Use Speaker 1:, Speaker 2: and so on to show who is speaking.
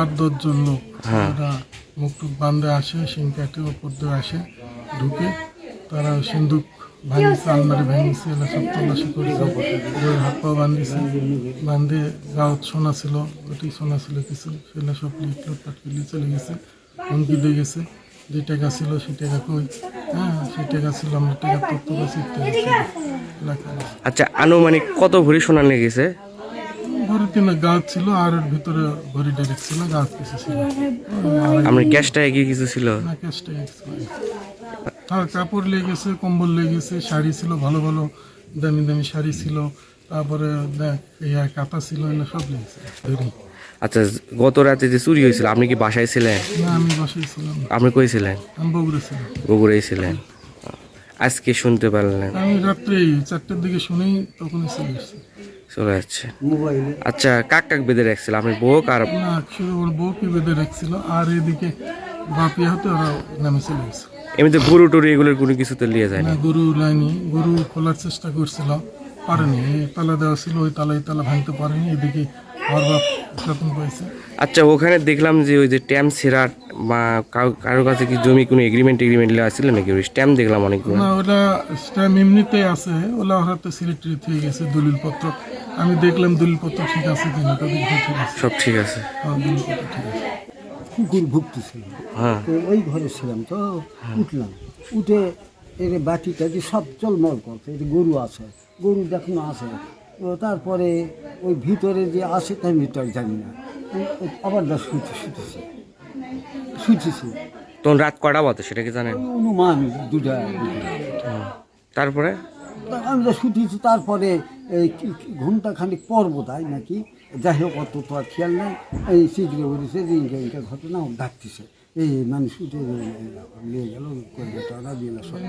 Speaker 1: আট দশজন লোক। তারা মুখ টুক বান্ধে আসে সিংকাটের ওপর দিয়ে আসে ঢুকে। তারা সিন্দুক ভাঙিছে আলমারি ভেঙেছে এগুলো সব তল্লাশি করেছে। হাত পা বান্ধিছে বান্ধে গাঁত সোনা ছিল ওটি সোনা ছিল কিছু। সেগুলো সব লিট লুটপাট চলে গেছে। হুমকি দিয়ে গেছে। যে টাকা ছিল সেই টাকা কই? হ্যাঁ সেই টাকা ছিল আমরা টাকা তত্ত্ব আছে।
Speaker 2: আচ্ছা আনুমানিক কত ভরি সোনা লেগেছে?
Speaker 1: ঘরের কিনা গাছ ছিল আর এর ভিতরে ঘড়ি ডাইরেক্ট ছিল গাছ কিছু ছিল।
Speaker 2: আপনার এগিয়ে কিছু ছিল?
Speaker 1: না ক্যাশটা হ্যাঁ কাপড় লেগেছে কম্বল লেগেছে শাড়ি ছিল ভালো ভালো দামি দামি শাড়ি ছিল। তারপরে দেখ ইয়া কাঁথা ছিল সব লেগেছে। ধরি।
Speaker 2: আচ্ছা গত রাতে যে চুরি হয়েছিল আপনি কি বাসায় ছিলেন?
Speaker 1: না আমি বাসায় ছিলাম না।
Speaker 2: আপনি কই ছিলেন?
Speaker 1: আমি বগুড়ে ছিলাম।
Speaker 2: বগুড়াই ছিলেন। আজকে শুনতে পারলেন।
Speaker 1: আমি রাত্রে চারটের দিকে শুনেই তখনই চলে এসেছি।
Speaker 2: চলে যাচ্ছে। আচ্ছা কাক কাক বেঁধে রাখছিল? আপনি বউক আর
Speaker 1: ওর বউকে বেঁধে রাখছিল? আর এদিকে বাপিয়া হতে ওরা নামে চলে গেছে।
Speaker 2: এমনিতে গরু টরু এগুলোর কোনো কিছুতে নিয়ে যায়
Speaker 1: না? গরু লাইনি গরু খোলার চেষ্টা করছিল। পারেনি। তালা দেওয়া ছিল ওই তালা এই তালা ভাঙতে পারেনি। এদিকে আমার বাপ যত্ন পাইছে।
Speaker 2: আচ্ছা ওখানে দেখলাম যে ওই যে ট্যাম সেরার বা কারো- কারোর কাছে কি জমি কোনো এগ্রিমেন্ট এগ্রিমেন্ট লেওয়া ছিল নাকি? ওই স্ট্যাম্প দেখলাম অনেকগুলো।
Speaker 1: না ওটা স্ট্যাম্প এমনিতে আছে। ওলা হয়তো সিলেক্টরি হয়ে গেছে দলিলপত্র। আমি দেখলাম দলিলপত্র ঠিক আছে কিনা তো ঠিক আছে।
Speaker 2: সব ঠিক আছে।
Speaker 1: হ্যাঁ দলিলপত্র ঠিক আছে।
Speaker 3: কুকুর ভুগতেছিল
Speaker 2: হ্যাঁ।
Speaker 3: তো ওই ঘরে ছিলাম তো উঠলাম। উঠে এর বাটি টাটি সব চলমল করছে এই যে গরু আছে গরু দেখুন আছে। তারপরে ওই ভিতরে যে আসে তার ভিতরে জানি না। আবার শুতে শুতেছে শুতেছে
Speaker 2: তখন রাত কটা বাজে সেটা কি জানেন?
Speaker 3: অনুমান দুটা।
Speaker 2: তারপরে?
Speaker 3: আমি তো শুতেছি তারপরে এই ঘণ্টা খানিক পর্ব তাই নাকি যাই হোক অত তো আর খেয়াল নেই। এই সিটকে বলেছে যে ইনকা ইনকা ঘটনা ডাকতেছে। এই মানুষ উঠে নিয়ে গেল কলকাতা দিয়ে সব।